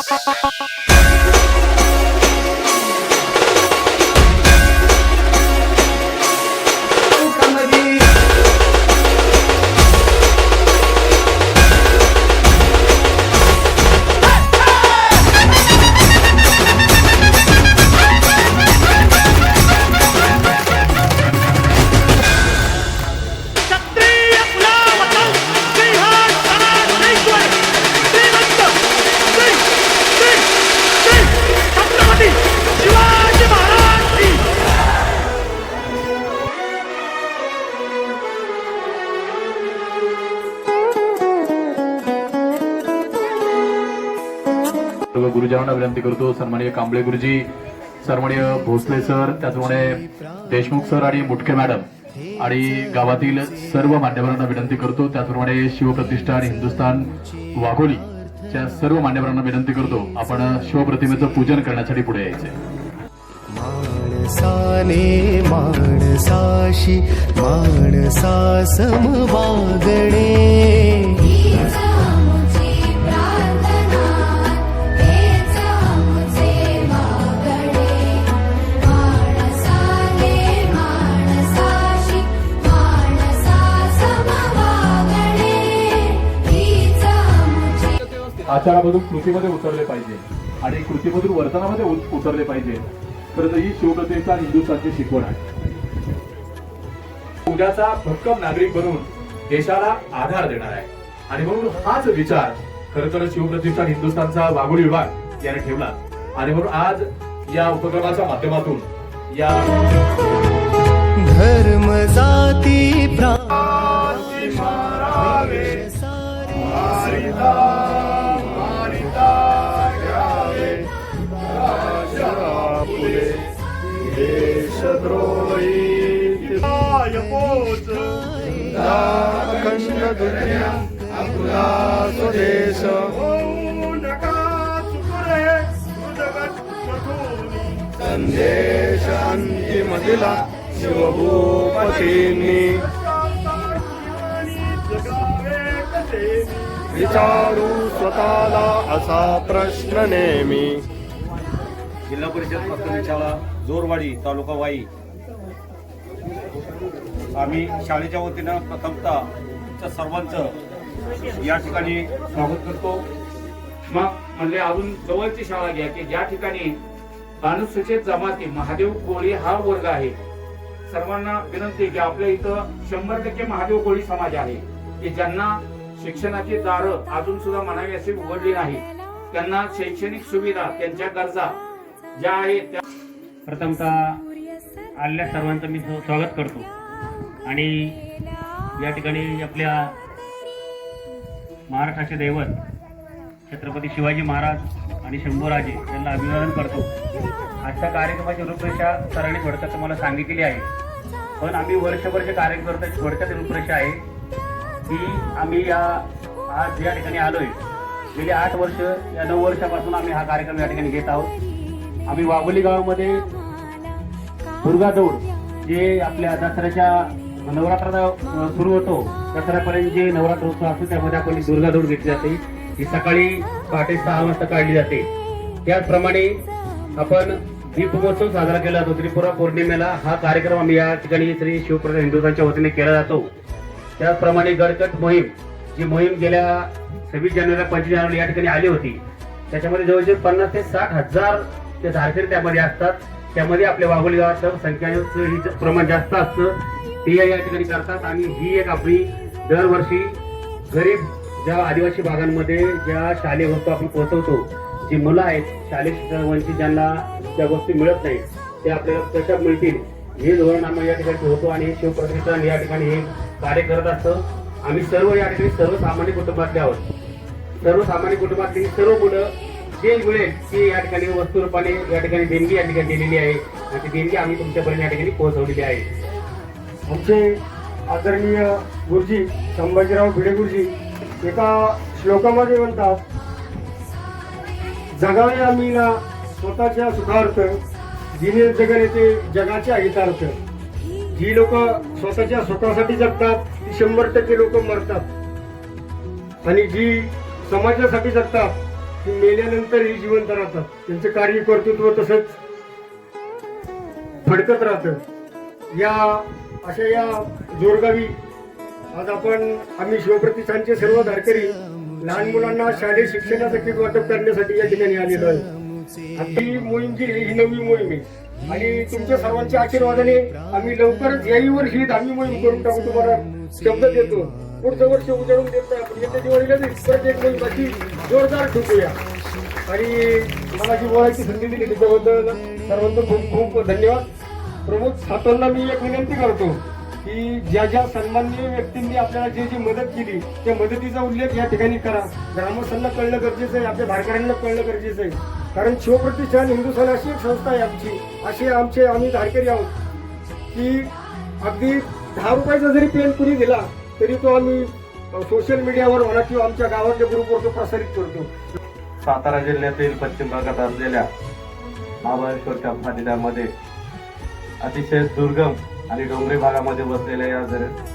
Ha ha ha! सर्वांना विनंती करतो. सन्माननीय कांबळे गुरुजी सन्माननीय भोसले सर त्याचप्रमाणे देशमुख सर आणि मुटके मॅडम आणि गावातील सर्व मान्यवरांना विनंती करतो. त्याचप्रमाणे शिवप्रतिष्ठा आणि हिंदुस्थान वाघोली च्या सर्व मान्यवरांना विनंती करतो. आपण शिवप्रतिमेचं पूजन करण्यासाठी पुढे यायचे. माणसाने माणसाशी माणसा समवागणे आचारामधून कृतीमध्ये उतरले पाहिजे आणि कृतीमधून वर्तनामध्ये उत- उतरले पाहिजे. खरं तर ही शिवप्रतिष्ठा आणि हिंदुस्थानची शिकवण आहे. उद्याचा भक्कम नागरिक बनून देशाला आधार देणार आहे. आणि म्हणून हाच विचार खरं तर शिवप्रतिष्ठान हिंदुस्थानचा वाघोली विभाग याने ठेवला. आणि म्हणून आज या उपक्रमाच्या माध्यमातून या धर्म जाती प्रांत अखंड दुनिया आपला स्वदेश संदेश अंतिम दिला शिवभूपतींनी विचारू स्वतःला असा प्रश्न नेहमी जिल्हा परिषद प्राथमिक शाळा जोरवाडी तालुका वाई. आम्ही शाळेच्या वतीनं प्रथमतः सर्वांचं या ठिकाणी स्वागत करतो. मग म्हणजे अजून जवळची शाळा घ्या की ज्या ठिकाणी अनुसूचित जमाती महादेव कोळी हा वर्ग आहे. सर्वांना विनंती की आपल्या इथं शंभर टक्के महादेव कोळी समाज आहे. की ज्यांना शिक्षणाची दारं अजून सुद्धा म्हणावी अशी उघडली नाही. त्यांना शैक्षणिक सुविधा त्यांच्या गरजा ज्या आहेत त्या प्रथमतः आलेल्या सर्वांचं मी स्वागत करतो. आणि या ठिकाणी आपल्या महाराष्ट्राचे दैवत छत्रपती शिवाजी महाराज आणि शंभूराजे यांना अभिवादन करतो. आजच्या कार्यक्रमाची रूपरेषा सरांनी थोडक्यात तुम्हाला सांगितलेली आहे. पण आम्ही वर्षभरचे कार्य करतो थोडक्यात रूपरेषा आहे. की आम्ही या आज या ठिकाणी आलोय. गेली आठ वर्ष या नऊ वर्षापासून आम्ही हा कार्यक्रम या ठिकाणी घेत आहोत. आम्ही वाघोली गावामध्ये दुर्गा दौड जे आपल्या दसऱ्याच्या नवरात्राला सुरू होतो. दसऱ्यापर्यंत जे नवरात्र उत्सव असतो त्यामध्ये आपण दुर्गा दौड घेतली जाते. ही सकाळी पहाटे सहा वाजता काढली जाते. त्याचप्रमाणे आपण दीपमहोत्सव साजरा केला जातो. त्रिपुरा पौर्णिमेला हा कार्यक्रम आम्ही या ठिकाणी श्री शिवप्रसाद हिंदुस्थानच्या वतीने केला जातो. त्याचप्रमाणे गडकट मोहीम जी मोहीम गेल्या सव्वीस जानेवारी पंचवीस जानेवारी या ठिकाणी आली होती. त्याच्यामध्ये जवळजवळ पन्नास ते साठ हजार ते धारकरी त्यामध्ये असतात. त्यामध्ये आपल्या वाघोली गावात संख्याचं ही प्रमाण जास्त असतं. ते या ठिकाणी करतात आणि ही एक आपली दरवर्षी गरीब ज्या आदिवासी भागांमध्ये ज्या शालेय वस्तू आपण पोहोचवतो जी मुलं आहेत शालेय शिक्षण वंचित ज्यांना त्या गोष्टी मिळत नाही ते आपल्याला कशा मिळतील हे धोरण आम्ही या ठिकाणी ठेवतो आणि हे शिवप्रतिष्ठान या ठिकाणी हे कार्य करत असतं. आम्ही सर्व या ठिकाणी सर्वसामान्य कुटुंबातले आहोत. सर्वसामान्य कुटुंबातली सर्व मुलं जे मिळेल ती या ठिकाणी वस्तू रूपाने या ठिकाणी देणगी या ठिकाणी दिलेली आहे. आणि ती देणगी आम्ही तुमच्यापर्यंत या ठिकाणी पोहोचवलेली आहे. आमचे आदरणीय गुरुजी संभाजीराव भिडे गुरुजी एका श्लोकामध्ये म्हणतात जगावे आम्ही ना स्वतःच्या सुखार्थ जिने जगणे ते जगाच्या हितार्थ. जी लोक स्वतःच्या स्वतःसाठी जगतात ती शंभर टक्के लोक मरतात. आणि जी समाजासाठी जगतात की मेल्यानंतर ही जिवंत राहतात. त्यांचं कार्य कर्तृत्व तसंच फडकत राहतं. या अशा या जोरगावी आज आपण आम्ही शिवप्रतिष्ठानचे सर्व धारकरी लहान मुलांना शालेय शिक्षणाचं किट वाटप करण्यासाठी या ठिकाणी आलेलो आहे. ही मोहीम जी ही नवी मोहीम आहे. आणि तुमच्या सर्वांच्या आशीर्वादाने आम्ही लवकरच याही वर्षी ही दहावी मोहीम करून टाकू. तुम्हाला शब्द देतो. पुढचं वर्ष उजाडून देत नाही. आपण येत्या दिवाळीला परत एक मोहीम जोरदार ठेवूया आणि मला जी बोलायची संधी दिली त्याच्याबद्दल सर्वांचं खूप खूप धन्यवाद. प्रमुख सातोंना मी एक विनंती करतो की ज्या ज्या सन्माननीय व्यक्तींनी आपल्याला जी जी मदत केली त्या मदतीचा उल्लेख या ठिकाणी करा. ग्रामस्थांना कळणं गरजेचं आहे आपल्या धारकऱ्यांना कळणं गरजेचं आहे. कारण शिवप्रतिष्ठान हिंदुस्थान अशी एक संस्था आहे आमची. असे आमचे आम्ही धारकरी आहोत की अगदी दहा रुपयाचा जरी पेन कुणी दिला तरी तो आम्ही सोशल मीडियावर म्हणा किंवा आमच्या गावातल्या ग्रुपवर तो प्रसारित करतो. सातारा जिल्ह्यातील पश्चिम भागात असलेल्या महाबळेश्वरच्या फाटीदामध्ये अतिशय दुर्गम आणि डोंगरी भागामध्ये बसलेल्या या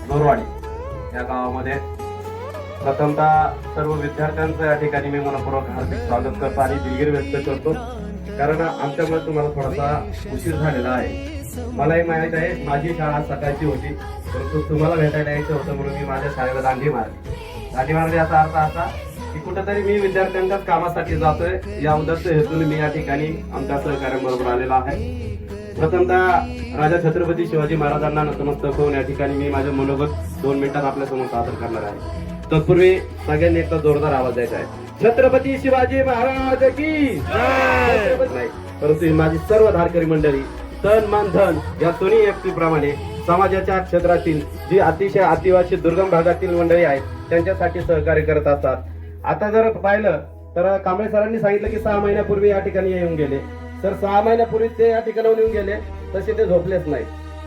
दोरवाडी या गावामध्ये प्रथमतः सर्व विद्यार्थ्यांचं या ठिकाणी मी मनपूर्वक हार्दिक स्वागत करतो आणि दिलगिरी व्यक्त करतो. कारण आमच्यामुळे तुम्हाला थोडासा उशीर झालेला आहे. मलाही माहीत आहे माझी शाळा सकाळची होती. परंतु तुम्हाला भेटायला यायचं होतं म्हणून मी माझ्या शाळेला दांडी मारली. दांडी मारली याचा अर्थ असा की कुठेतरी मी विद्यार्थ्यांच्याच कामासाठी जातोय. या उद्देश हेतून मी या ठिकाणी आमच्या सहकार्यांबरोबर आलेला आहे. प्रथमतः राजा छत्रपती शिवाजी महाराजांना नतमस्तक होऊन या ठिकाणी मी माझं मनोगत दोन मिनिटात आपल्यासमोर सादर करणार आहे. तत्पूर्वी सगळ्यांनी एकदा जोरदार आवाज द्यायचा आहे. छत्रपती शिवाजी महाराज की परंतु ही माझी सर्व धारकरी मंडळी तन मन धन या दोन्ही व्यक्तीप्रमाणे समाजाच्या क्षेत्रातील जी अतिशय आदिवासी दुर्गम भागातील मंडळी आहेत त्यांच्यासाठी सहकार्य करत असतात. आता जर पाहिलं तर कांबळे सरांनी सांगितलं की सहा महिन्यापूर्वी या ठिकाणी येऊन गेले. तर सहा महिन्यापूर्वी ते या ठिकाणाहून येऊन गेले तसे ते झोपलेच नाही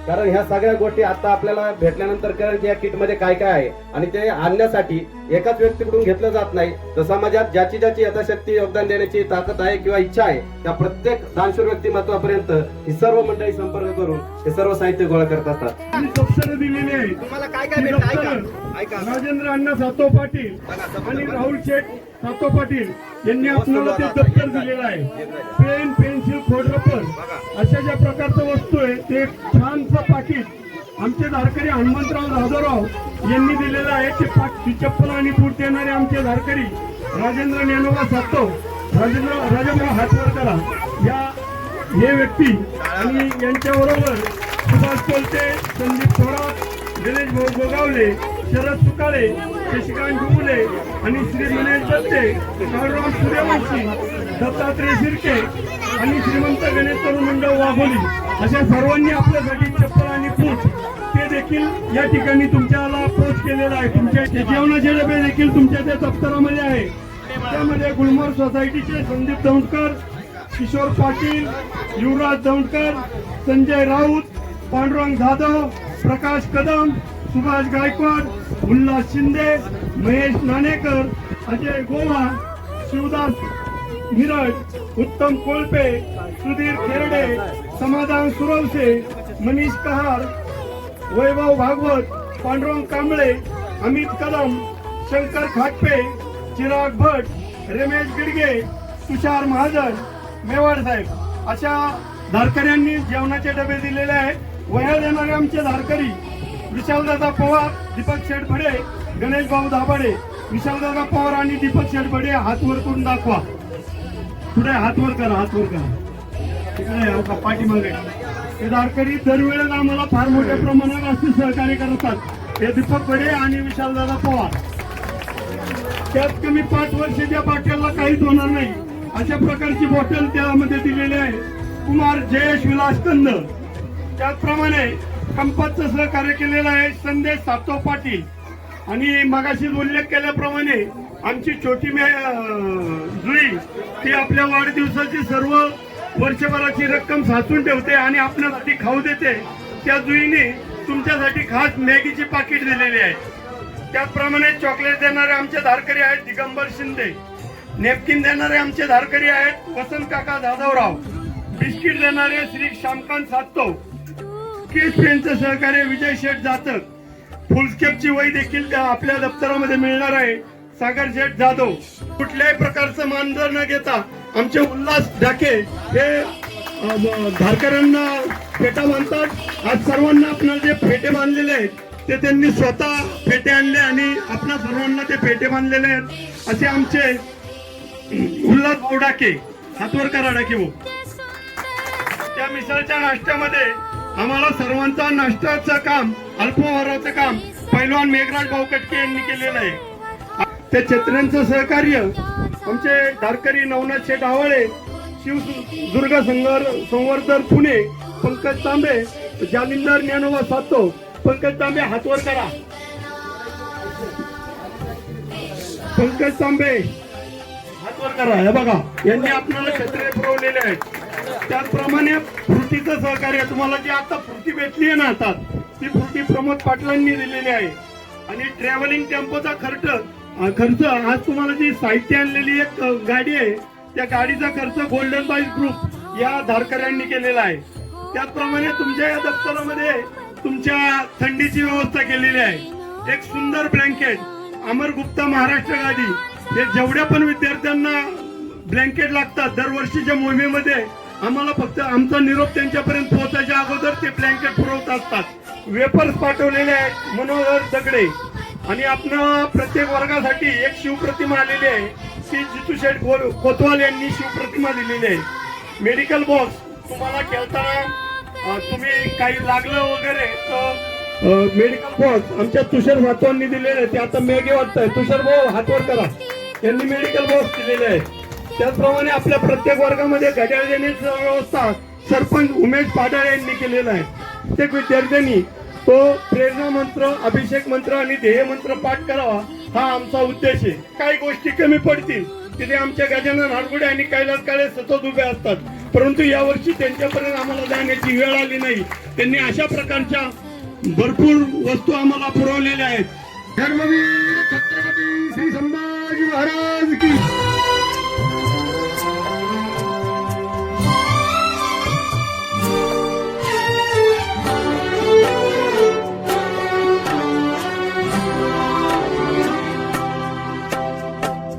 कारण ह्या सगळ्या गोष्टी आता आपल्याला भेटल्यानंतर कळेल की या किटमध्ये काय काय आहे. आणि ते आणण्यासाठी एकाच व्यक्तीकडून घेतलं जात नाही. तर समाजात ज्याची ज्याची यथाशक्ती योगदान देण्याची ताकद आहे किंवा इच्छा आहे त्या प्रत्येक दानशूर व्यक्तिमत्वापर्यंत ही सर्व मंडळी संपर्क करून हे सर्व साहित्य गोळा करत असतात. दिलेले आहे. तुम्हाला काय काय राजेंद्र अण्णा सातो पाटील आणि राहुल शेठ सातो पाटील यांनी आपल्याला ते दप्तर दिलेलं आहे. पेन पेन्सिल खोडरबर अशा ज्या प्रकारचं वस्तू आहे ते एक छानसं पाकिट आमचे धारकरी हनुमंतराव जाधवराव यांनी दिलेलं आहे. ते पाक चप्पल आणि बूट देणारे आमचे धारकरी राजेंद्र ज्ञानोबा सातो राजेंद्र राजेंद्र हातवरकरा या हे व्यक्ती आणि यांच्याबरोबर सुभाष कोलते संदीप थोरात गणेश भाऊ गोगावले शरद सुकाळे शशिकांत डुबुले आणि श्री मनेश दत्ते काळराम सूर्यवंशी दत्तात्रय शिर्के आणि श्रीमंत गणेश तरुण मंडळ वाघोली अशा सर्वांनी आपल्यासाठी चप्पल आणि पूट ते देखील या ठिकाणी तुमच्याला पोच केलेलं आहे. तुमच्या जेवणाचे डबे देखील तुमच्या त्या दप्तरामध्ये आहे. त्यामध्ये गुलमर्ग सोसायटीचे संदीप दौंडकर किशोर पाटील युवराज दौंडकर संजय राऊत पांडुरंग जाधव प्रकाश कदम सुभाष गायकवाड उल्हास शिंदे महेश नाणेकर अजय गोवा शिवदास मिरज उत्तम कोळपे सुधीर खेरडे समाधान सुरवसे मनीष कहार वैभव भागवत पांडुरंग कांबळे अमित कदम शंकर खाटपे चिराग भट रमेश गिडगे तुषार महाजन मेवाड साहेब. अशा धारकऱ्यांनी जेवणाचे डबे दिलेले आहेत. वह्या देणारे आमचे धारकरी. विशालदादा पवार दीपक शेडफडे गणेशभाऊ गणेश भाऊ दाभाडे. विशालदादा पवार आणि दीपक शेडफडे हात वर करून दाखवा. पुढे हातवर करा हातवर करा. तिकडे हो का पाठीमागे. हे धारकरी दरवेळेला आम्हाला फार मोठ्या प्रमाणात असे सहकार्य करतात. हे दीपक बडे आणि विशालदादा पवार. त्यात कमी पाच वर्षाच्या बाटल्याला काहीच होणार नाही अशा प्रकारची बॉटल त्यामध्ये दिलेली आहे. कुमार जयेश विलास कंद त्याचप्रमाणे कंपतचं सहकार्य केलेलं आहे संदेश सातव पाटील. आणि मगाशी उल्लेख केल्याप्रमाणे आमची छोटी मे जुई ती आपल्या वाढदिवसाची सर्व वर्षभराची रक्कम साचून ठेवते आणि आपल्यासाठी खाऊ देते. त्या जुईने तुमच्यासाठी खास मॅगीची पाकिट दिलेली आहे. त्याचप्रमाणे चॉकलेट देणारे आमचे धारकरी आहेत दिगंबर शिंदे. नेपकिन देणारे आमचे धारकरी आहेत वसंत काका जाधवराव. बिस्किट देणारे श्री श्यामकांत सातव. केस पेनचं सहकार्य विजय शेठ जातक. फुलस्केपची वही देखील त्या आपल्या दप्तरामध्ये मिळणार आहे. सागर शेठ जाधव कुठल्याही प्रकारचं मानधन न घेता आमचे उल्हास ढाके हे अ, धारकऱ्यांना फेटा बांधतात आज सर्वांना आपल्याला जे फेटे बांधलेले आहेत ते त्यांनी स्वतः फेटे आणले आणि आपल्या सर्वांना ते फेटे बांधलेले आहेत. असे आमचे उल्हास भाऊ हातवर करा डाके भाऊ. त्या मिसळच्या नाश्त्यामध्ये आम्हाला सर्वांचा नाश्त्याचं काम अल्पहाराचं काम पैलवान मेघराज भाऊ कटके यांनी केलेलं आहे. त्या छत्र्यांचं सहकार्य आमचे धारकरी नवनाथ शेठ आवळे शिव दुर्ग संगर संवर्धन पुणे पंकज तांबे जालिंदर ज्ञानोबा सातो पंकज तांबे हातवर करा. पंकज तांबे हातवर करा. हे बघा यांनी आपल्याला छत्रे पुरवलेले आहेत. त्याचप्रमाणे फ्रुटीचं सहकार्य तुम्हाला जी आता फ्रुटी भेटली आहे ना आता ती फ्रुटी प्रमोद पाटलांनी दिलेली आहे. आणि ट्रॅव्हलिंग टेम्पोचा खर्च खर्च आज तुम्हाला जी साहित्य आणलेली एक गाडी आहे त्या गाडीचा खर्च गोल्डन बाईज ग्रुप या धारकऱ्यांनी केलेला आहे. त्याचप्रमाणे तुमच्या या दप्तरामध्ये तुमच्या थंडीची व्यवस्था केलेली आहे. एक सुंदर ब्लँकेट अमर गुप्ता महाराष्ट्र गादी. हे जेवढ्या पण विद्यार्थ्यांना ब्लँकेट लागतात दरवर्षीच्या मोहिमेमध्ये आम्हाला फक्त आमचा निरोप त्यांच्यापर्यंत पोहोचायच्या अगोदर ते ब्लँकेट पुरवत असतात. वेपर्स पाठवलेले आहेत मनोहर दगडे. आणि आपण प्रत्येक वर्गासाठी एक शिवप्रतिमा आलेली आहे. श्री जितू शेठ कोतवाल यांनी शिवप्रतिमा दिलेली आहे. मेडिकल बॉक्स तुम्हाला खेळताना तुम्ही काही लागलं वगैरे तर मेडिकल बॉक्स आमच्या तुषार भातवांनी दिलेले आहे. ते आता मेघे वाटतंय. तुषार भाऊ हातवर करा. यांनी मेडिकल बॉक्स दिलेले आहे. त्याचप्रमाणे आपल्या प्रत्येक वर्गामध्ये घड्याळ देण्याची व्यवस्था सरपंच उमेश पाटाळ यांनी केलेला आहे. प्रत्येक विद्यार्थ्यांनी तो प्रेरणा मंत्र अभिषेक मंत्र आणि ध्येय मंत्र पाठ करावा हा आमचा उद्देश आहे. काही गोष्टी कमी पडतील तिथे आमच्या गजानन हारगुडे आणि कैलास काळे सतत उभे असतात. परंतु यावर्षी त्यांच्यापर्यंत आम्हाला जाण्याची वेळ आली नाही. त्यांनी अशा प्रकारच्या भरपूर वस्तू आम्हाला पुरवलेल्या आहेत. धर्मवीर छत्रपती श्री संभाजी महाराज की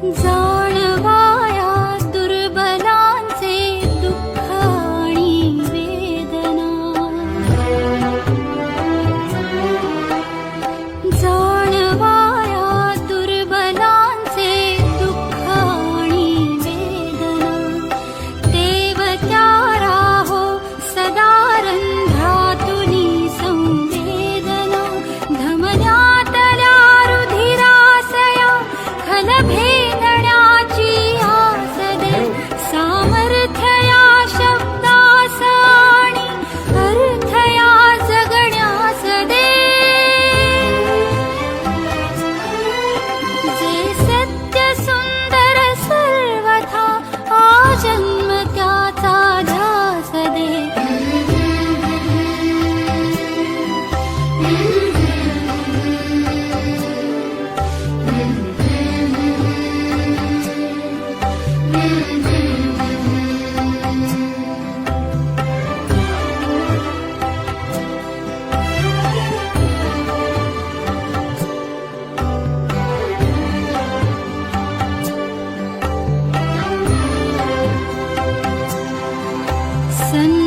走。listen.